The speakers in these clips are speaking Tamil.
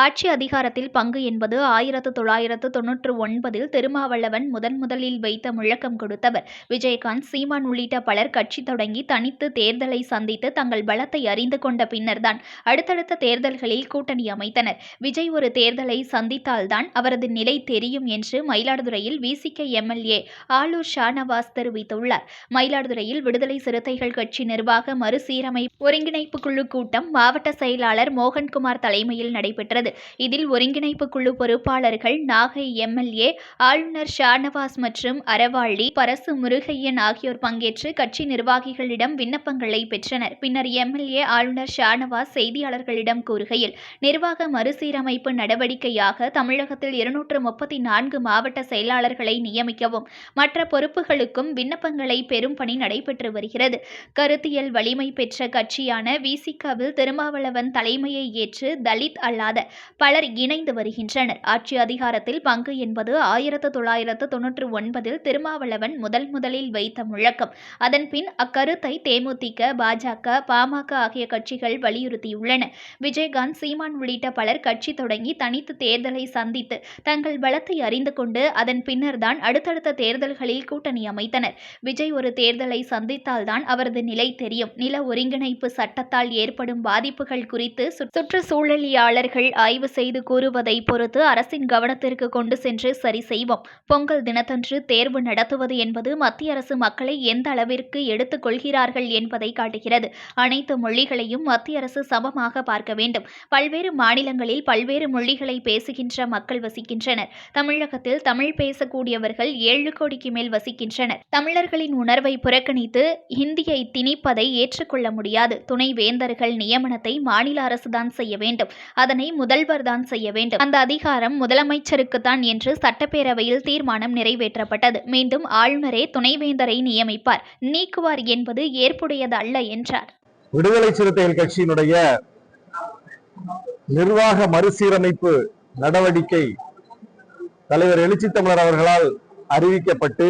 ஆட்சி அதிகாரத்தில் பங்கு என்பது ஆயிரத்து தொள்ளாயிரத்து தொன்னூற்று ஒன்பதில் திருமாவளவன் முதன் முதலில் வைத்த முழக்கம் கொடுத்தவர். விஜயகாந்த் சீமான் உள்ளிட்ட பலர் கட்சி தொடங்கி தனித்து தேர்தலை சந்தித்து தங்கள் பலத்தை அறிந்து கொண்ட பின்னர்தான் அடுத்தடுத்த தேர்தல்களில் கூட்டணி அமைத்தனர். விஜய் ஒரு தேர்தலை சந்தித்தால்தான் அவரது நிலை தெரியும் என்று மயிலாடுதுறையில் விசிக எம்எல்ஏ ஆலூர் ஷானவாஸ் தெரிவித்துள்ளார். மயிலாடுதுறையில் விடுதலை சிறுத்தைகள் கட்சி நிர்வாக மறுசீரமை ஒருங்கிணைப்பு குழு கூட்டம் மாவட்ட செயலாளர் மோகன்குமார் தலைமையில் நடைபெற்றது. இதில் ஒருங்கிணைப்பு குழு பொறுப்பாளர்கள் நாகை எம்எல்ஏ ஆளுநர் ஷானவாஸ் மற்றும் அறவாளி பரசு முருகையன் ஆகியோர் பங்கேற்று கட்சி நிர்வாகிகளிடம் விண்ணப்பங்களை பெற்றனர். பின்னர் எம்எல்ஏ ஆளுநர் ஷானவாஸ் செய்தியாளர்களிடம் கூறுகையில் நிர்வாக மறுசீரமைப்பு நடவடிக்கையாக தமிழகத்தில் இருநூற்று முப்பத்தி நான்கு மாவட்ட செயலாளர்களை நியமிக்கவும் மற்ற பொறுப்புகளுக்கும் விண்ணப்பங்களை பெறும் பணி நடைபெற்று வருகிறது. கருத்தியல் வலிமை பெற்ற கட்சியான விசிகாவில் திருமாவளவன் தலைமையை ஏற்று தலித் அல்லாத பலர் இணைந்து வருகின்றனர். ஆட்சி அதிகாரத்தில் பங்கு என்பது ஆயிரத்து தொள்ளாயிரத்து தொன்னூற்று ஒன்பதில் திருமாவளவன் முதல் முதலில் வைத்த முழக்கம். அதன்பின் அக்கருத்தை தேமுதிக பாஜக பாமக ஆகிய கட்சிகள் வலியுறுத்தியுள்ளன. விஜயகாந்த் சீமான் உள்ளிட்ட பலர் கட்சி தொடங்கி தனித்து தேர்தலை சந்தித்து தங்கள் பலத்தை அறிந்து கொண்டு அதன் பின்னர்தான் அடுத்தடுத்த தேர்தல்களில் கூட்டணி அமைத்தனர். விஜய் ஒரு தேர்தலை சந்தித்தால்தான் அவரது நிலை தெரியும். நில ஒருங்கிணைப்பு சட்டத்தால் ஏற்படும் பாதிப்புகள் குறித்து சுற்றுச்சூழலியாளர்கள் ஆய்வு செய்து கூறுவதை பொறுத்து அரசின் கவனத்திற்கு கொண்டு சென்று சரி செய்வோம். பொங்கல் தினத்தன்று தேர்வு நடத்துவது என்பது மத்திய அரசு மக்களை எந்த அளவிற்கு எடுத்துக் கொள்கிறார்கள் என்பதை காட்டுகிறது. அனைத்து மொழிகளையும் மத்திய அரசு சமமாக பார்க்க வேண்டும். பல்வேறு மாநிலங்களில் பல்வேறு மொழிகளை பேசுகின்ற மக்கள் வசிக்கின்றனர். தமிழகத்தில் தமிழ் பேசக்கூடியவர்கள் ஏழு கோடிக்கு மேல் வசிக்கின்றனர். தமிழர்களின் உணர்வை புறக்கணித்து ஹிந்தியை திணிப்பதை ஏற்றுக்கொள்ள முடியாது. துணைவேந்தர்கள் நியமனத்தை மாநில அரசுதான் செய்ய வேண்டும். அதனை முதல்வர் தான் செய்ய வேண்டும். அந்த அதிகாரம் முதலமைச்சருக்கு தான் என்று சட்டப்பேரவையில் தீர்மானம் நிறைவேற்றப்பட்டது. மீண்டும் ஆளுநரே துணைவேந்தரை நியமிப்பார். நீக்குவார் என்பது ஏற்புடையது அல்ல என்றார். விடுதலை சிறுத்தைகள் கட்சியினுடைய நிர்வாக மறுசீரமைப்பு நடவடிக்கை தலைவர் எழுச்சி தமிழர் அவர்களால் அறிவிக்கப்பட்டு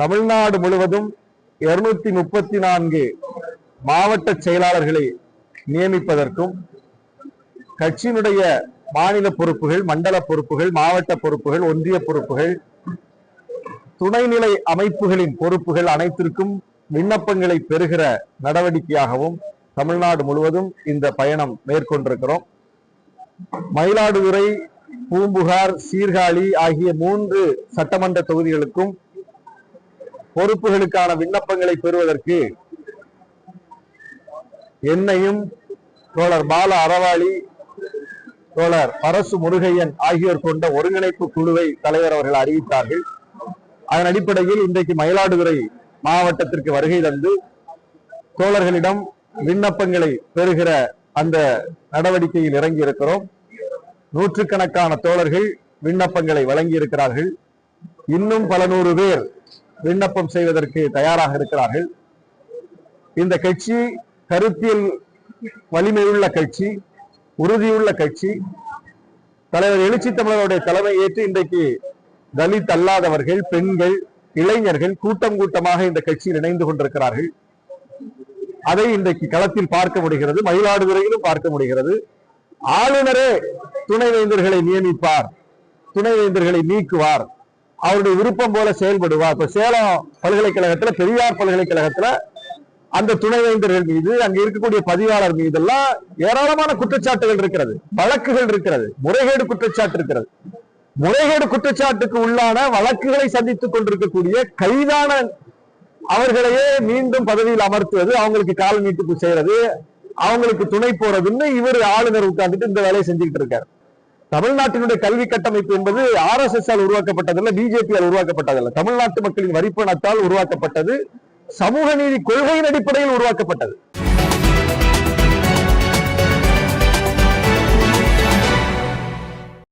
தமிழ்நாடு முழுவதும் இருநூத்தி முப்பத்தி நான்கு மாவட்ட செயலாளர்களை நியமிப்பதற்கும் கட்சியினுடைய மாநில பொறுப்புகள் மண்டல பொறுப்புகள் மாவட்ட பொறுப்புகள் ஒன்றிய பொறுப்புகள் துணைநிலை அமைப்புகளின் பொறுப்புகள் அனைத்திற்கும் விண்ணப்பங்களை பெறுகிற நடவடிக்கையாகவும் தமிழ்நாடு முழுவதும் இந்த பயணம் மேற்கொண்டிருக்கிறோம். மயிலாடுதுறை பூம்புகார் சீர்காழி ஆகிய மூன்று சட்டமன்ற தொகுதிகளுக்கும் பொறுப்புகளுக்கான விண்ணப்பங்களை பெறுவதற்கு என்னையும் தோழர் பால அறவாளி தோழர் அரசு முருகையன் ஆகியோர் கொண்ட ஒருங்கிணைப்பு குழுவை தலைவர் அவர்கள் அறிவித்தார்கள். அதன் அடிப்படையில் இன்றைக்கு மயிலாடுதுறை மாவட்டத்திற்கு வருகை தந்து தோழர்களிடம் விண்ணப்பங்களை பெறுகிற அந்த நடவடிக்கையில் இறங்கி இருக்கிறோம் நூற்றுக்கணக்கான தோழர்கள் விண்ணப்பங்களை வழங்கி இருக்கிறார்கள் இன்னும் பல நூறு பேர் விண்ணப்பம் செய்வதற்கு தயாராக இருக்கிறார்கள். இந்த கட்சி கருத்தியல் வலிமையுள்ள கட்சி. உறுதியுள்ள கட்சி. தலைவர் எழுச்சி தமிழருடைய தலைமை ஏற்று இன்றைக்கு தலித் அல்லாதவர்கள் பெண்கள் இளைஞர்கள் கூட்டம் கூட்டமாக இந்த கட்சியில் இணைந்து கொண்டிருக்கிறார்கள். அதை இன்றைக்கு களத்தில் பார்க்க முடிகிறது மயிலாடுதுறையிலும் பார்க்க முடிகிறது. ஆளுநரே துணைவேந்தர்களை நியமிப்பார் துணைவேந்தர்களை நீக்குவார். அவருடைய விருப்பம் போல செயல்படுவார். இப்ப சேலம் பல்கலைக்கழகத்துல பெரியார் பல்கலைக்கழகத்துல அந்த துணைவேந்தர்கள் மீது அங்க இருக்கக்கூடிய பதிவாளர் மீதெல்லாம் ஏராளமான குற்றச்சாட்டுகள் இருக்கிறது வழக்குகள் இருக்கிறது முறைகேடு குற்றச்சாட்டு இருக்கிறது. முறைகேடு குற்றச்சாட்டுக்கு உள்ளான வழக்குகளை சந்தித்துக் கொண்டிருக்கக்கூடிய கைதான அவர்களையே மீண்டும் பதவியில் அமர்த்துவது அவங்களுக்கு கால் நீட்டிப்பு செய்யறது அவங்களுக்கு துணை போறதுன்னு இவர் ஆளுநர் உட்கார்ந்துட்டு இந்த வேலையை செஞ்சுக்கிட்டு இருக்காரு. தமிழ்நாட்டினுடைய கல்வி கட்டமைப்பு என்பது ஆர் எஸ் எஸ் ஆல் உருவாக்கப்பட்டதல்ல பிஜேபி ஆல் உருவாக்கப்பட்டதல்ல. தமிழ்நாட்டு மக்களின் வரிப்பணத்தால் உருவாக்கப்பட்டது. சமூக நீதி கொள்கையின் அடிப்படையில் உருவாக்கப்பட்டது.